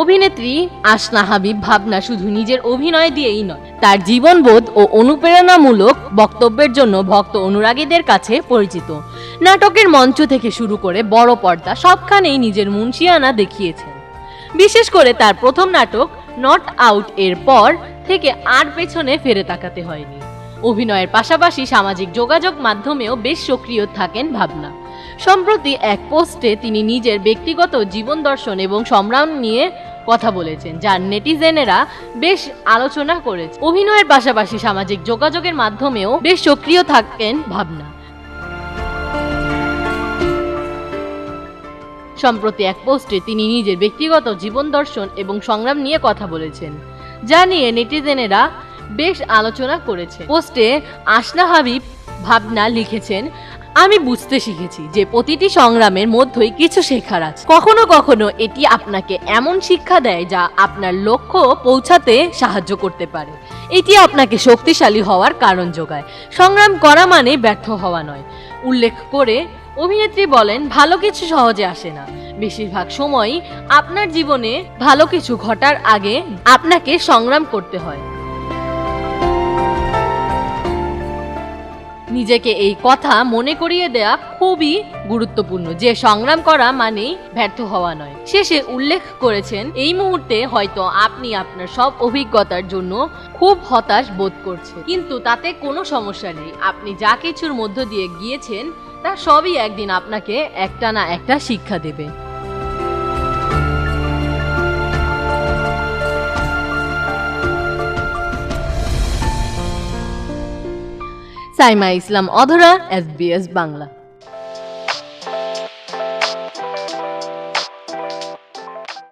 অভিনেত্রী আসনা হাবিব ভাবনা শুধু নিজের অভিনয় দিয়েই নয়, তার জীবনবোধ ও অনুপ্রেরণামূলক বক্তব্যের জন্য ভক্ত অনুরাগীদের কাছে পরিচিত। নাটকের মঞ্চ থেকে শুরু করে বড় পর্দা সবখানেই নিজের মুন্সিয়ানা দেখিয়েছেন। বিশেষ করে তার প্রথম নাটক নট আউট এর পর থেকে আর পেছনে ফিরে তাকাতে হয়নি। অভিনয়ের পাশাপাশি সামাজিক যোগাযোগ মাধ্যমেও বেশ সক্রিয় থাকেন ভাবনা। সম্প্রতি এক পোস্টে তিনি নিজের ব্যক্তিগত জীবন দর্শন এবং সম্রাম নিয়ে কথা বলেছেন, যার নেটিজেনেরা বেশ আলোচনা করেছে। অভিনয়ের পাশাপাশি সামাজিক যোগাযোগের মাধ্যমেও বেশ সক্রিয় থাকেন ভাবনা। সম্প্রতি এক পোস্টে তিনি নিজের ব্যক্তিগত জীবন দর্শন এবং সংগ্রাম নিয়ে কথা বলেছেন, যা নিয়ে নেটিজেনেরা বেশ আলোচনা করেছে। পোস্টে আসনা হাবিব ভাবনা লিখেছেন, আমি বুঝতে শিখেছি যে প্রতিটি সংগ্রামের মধ্যেই কিছু শেখার আছে। কখনো কখনো এটি আপনাকে এমন শিক্ষা দেয় যা আপনার লক্ষ্য পৌঁছাতে সাহায্য করতে পারে। এটি আপনাকে শক্তিশালী হওয়ার কারণ যোগায়। সংগ্রাম করা মানে ব্যর্থ হওয়া নয়। উল্লেখ করে অভিনেত্রী বলেন, ভালো কিছু সহজে আসে না। বেশিরভাগ সময়ই আপনার জীবনে ভালো কিছু ঘটার আগে আপনাকে সংগ্রাম করতে হয়। নিজেকে এই কথা মনে করিয়ে দেয়া খুবই গুরুত্বপূর্ণ। যে সংগ্রাম করা মানেই ব্যর্থ হওয়া নয়। শেষে উল্লেখ করেছেন, এই মুহূর্তে হয়তো আপনি আপনার সব অভিজ্ঞতার জন্য খুব হতাশ বোধ করছে কিন্তু তাতে কোনো সমস্যা নেই। আপনি যা কিছুর মধ্য দিয়ে গিয়েছেন, তা সবই একদিন আপনাকে একটা না একটা শিক্ষা দেবে। সাইমা ইসলাম অধরা এসবিএস বাংলা।